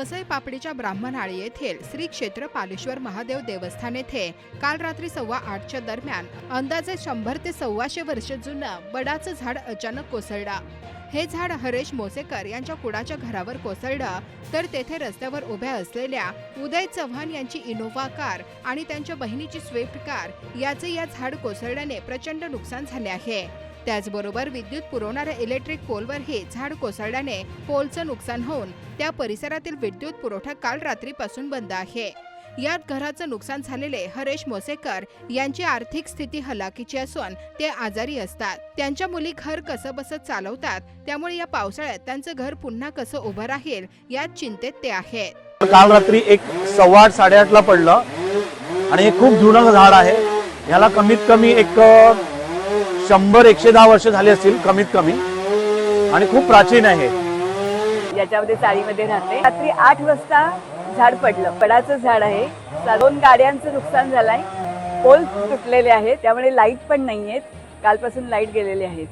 वसई पापडीच्या ब्राह्मणाळी येथील श्री क्षेत्र पालेश्वर महादेव देवस्थान येथे काल रात्री सव्वा आठच्या दरम्यान अंदाजे शंभर ते सव्वाशे वर्ष जुनं बडाचं झाड अचानक कोसळला. हे झाड हरेश मोसेकर यांच्या कुडाच्या घरावर कोसळलं तर तेथे रस्त्यावर उभ्या असलेल्या उदय चव्हाण यांची इनोव्हा कार आणि त्यांच्या बहिणीची स्विफ्ट कार याचे या झाड कोसळल्याने प्रचंड नुकसान झाले आहे. त्याचबरोबर विद्युत पुरवणाऱ्या इलेक्ट्रिक पोलवरही झाड कोसळल्याने पोलचं नुकसान होऊन त्या परिसरातील विद्युत पुरवठा काल रात्रीपासून बंद आहे. यात घराचं नुकसान झालेले हरेश मोसेकर यांची आर्थिक स्थिती हलाखीची असून ते आजारी असतात. त्यांच्या मुली घर कसं बसत चालवतात त्यामुळे या पावसाळ्यात त्यांचं घर पुन्हा कसं उभं राहील यात चिंतेत ते आहेत. काल रात्री एक सव्वा आठ साडेआठला पडलं आणि हे खूप जुनं झाड आहे. याला कमीत कमी एक शंभर एकशे दहा वर्ष झाली असतील कमीत कमी. आणि खूप प्राचीन आहे याच्यामध्ये चाळीमध्ये राहते. रात्री आठ वाजता झाड पडलं. पडाचं झाड आहे. दोन गाड्यांचं नुकसान झालंय. पोल तुटलेले आहेत. त्यामुळे लाइट पण नाहीयेत. कालपासून लाइट गेलेले आहेत.